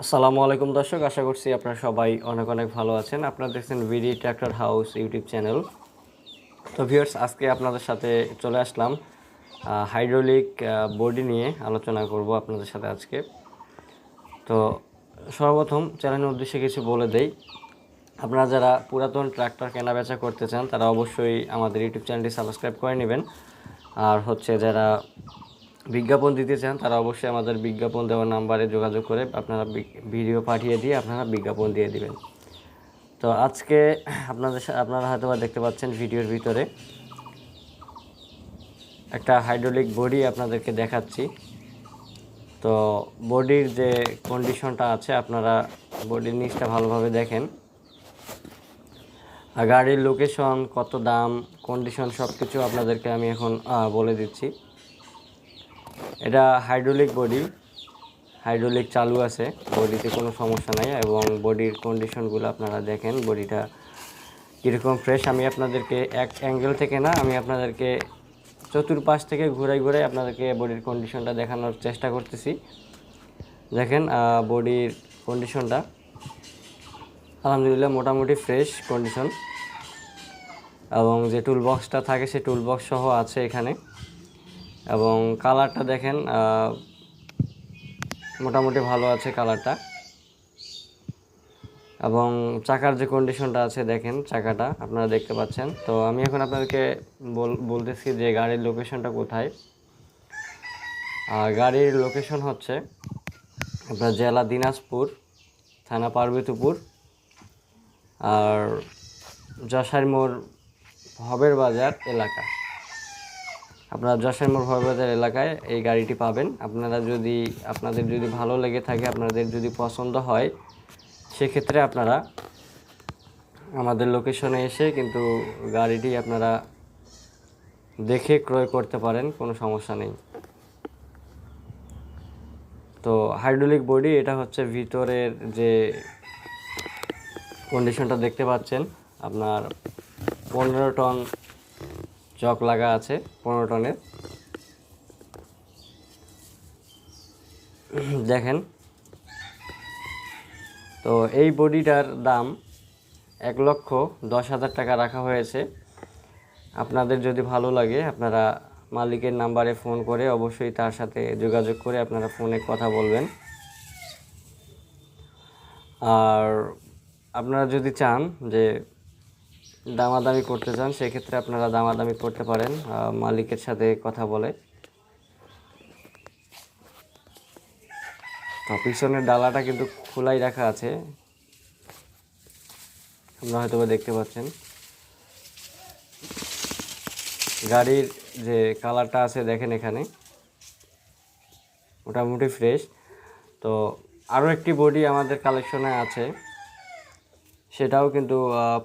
আসসালামু আলাইকুম দর্শক, আশা করছি আপনারা সবাই অনেক অনেক ভালো আছেন। আপনারা দেখছেন BD tractor house YouTube channel তো ভিউয়ার্স আজকে আপনাদের সাথে চলে আসলাম হাইড্রোলিক বডি নিয়ে আলোচনা করব আপনাদের সাথে আজকে। তো সর্বপ্রথম চ্যানেলের উদ্দেশ্যে কিছু বলে দেই। আপনারা যারা পুরাতন ট্র্যাক্টর কেনা বেচা করতে চান, তারা অবশ্যই আমাদের ইউটিউব চ্যানেলটি সাবস্ক্রাইব করে নেবেন। আর হচ্ছে যারা বিজ্ঞাপন দিতে চান, তারা অবশ্যই আমাদের বিজ্ঞাপন দেওয়ার নাম্বারে যোগাযোগ করে আপনারা ভিডিও পাঠিয়ে দিয়ে আপনারা বিজ্ঞাপন দিয়ে দিবেন। তো আজকে আপনাদের আপনারা হয়তো দেখতে পাচ্ছেন ভিডিওর ভিতরে একটা হাইড্রোলিক বডি আপনাদেরকে দেখাচ্ছি। তো বডির যে কন্ডিশনটা আছে, আপনারা বডির নিচটা ভালোভাবে দেখেন। গাড়ির লোকেশন কত দাম কন্ডিশন সব কিছু আপনাদেরকে আমি এখন বলে দিচ্ছি। এটা হাইড্রোলিক বডি হাইড্রোলিক চালু আছে। বডিতে কোনো সমস্যা নাই এবং বডির কন্ডিশনগুলো আপনারা দেখেন। বডিটা কীরকম ফ্রেশ আমি আপনাদেরকে এক অ্যাঙ্গেল থেকে না, আমি আপনাদেরকে চতুর্পাশ থেকে ঘুরাই ঘুরাই আপনাদেরকে বডির কন্ডিশনটা দেখানোর চেষ্টা করতেছি। দেখেন বডির কন্ডিশনটা আলহামদুলিল্লাহ মোটামুটি ফ্রেশ কন্ডিশন এবং যে টুল বক্সটা থাকে, সে টুল বক্স সহ আছে এখানে। এবং কালারটা দেখেন মোটামুটি ভালো আছে কালারটা। এবং চাকার যে কন্ডিশনটা আছে, দেখেন চাকাটা, আপনারা দেখতে পাচ্ছেন। তো আমি এখন আপনাদেরকে বল- বলতেছি যে গাড়ির লোকেশনটা কোথায়। আর গাড়ির লোকেশন হচ্ছে আপনার জেলা দিনাজপুর, থানা পার্বতীপুর। আর যশার মোড় হবের বাজার এলাকা। আপনারা যশোর মোড় এলাকায় এই গাড়িটি পাবেন। আপনারা যদি, আপনাদের যদি ভালো লেগে থাকে, আপনাদের যদি পছন্দ হয়, সেক্ষেত্রে আপনারা আমাদের লোকেশনে এসে কিন্তু গাড়িটি আপনারা দেখে ক্রয় করতে পারেন, কোনো সমস্যা নেই। তো হাইড্রোলিক বডি এটা হচ্ছে ভিতরের যে কন্ডিশনটা দেখতে পাচ্ছেন, আপনার পনেরো টন চক লাগা আছে পনেরো টনের। দেখেন। তো এই বডিটার দাম এক লক্ষ দশ হাজার টাকা রাখা হয়েছে। আপনাদের যদি ভালো লাগে, আপনারা মালিকের নাম্বারে ফোন করে অবশ্যই তার সাথে যোগাযোগ করে আপনারা ফোনে কথা বলবেন। আর আপনারা যদি চান যে দামাদামি করতে চান, সেক্ষেত্রে আপনারা দামাদামি করতে পারেন মালিকের সাথে কথা বলে। তো পিছনের ডালাটা কিন্তু খোলাই রাখা আছে। আপনারা হয়তো দেখতে পাচ্ছেন। গাড়ির যে কালারটা আছে দেখেন এখানে। মোটামুটি ফ্রেশ। তো আরও একটি বডি আমাদের কালেকশনে আছে। সেটাও কিন্তু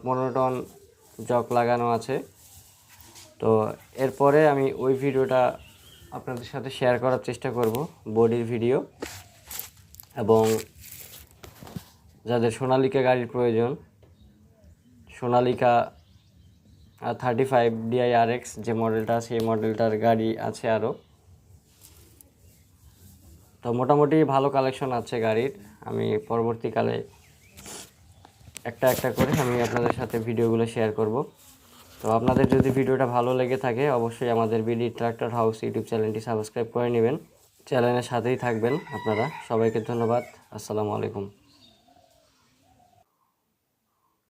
পনেরো টন জক লাগানো আছে। তো এরপরে আমি ওই ভিডিওটা আপনাদের সাথে শেয়ার করার চেষ্টা করব বডির ভিডিও এবং যাদের সোনালিকা গাড়ির প্রয়োজন, সোনালিকা থার্টি ফাইভ ডিআই আর যে মডেলটা সেই মডেলটার গাড়ি আছে আরও তো মোটামুটি ভালো কালেকশন আছে গাড়ির। আমি পরবর্তীকালে একটা একটা করে আমি আপনাদের সাথে ভিডিওগুলো শেয়ার করব। তো আপনাদের যদি ভিডিওটা ভালো লেগে থাকে, অবশ্যই আমাদের বিডি ট্রাক্টর হাউস ইউটিউব চ্যানেলটি সাবস্ক্রাইব করে নেবেন। চ্যানেলের সাথেই থাকবেন আপনারা। সবাইকে ধন্যবাদ। আসসালামু আলাইকুম।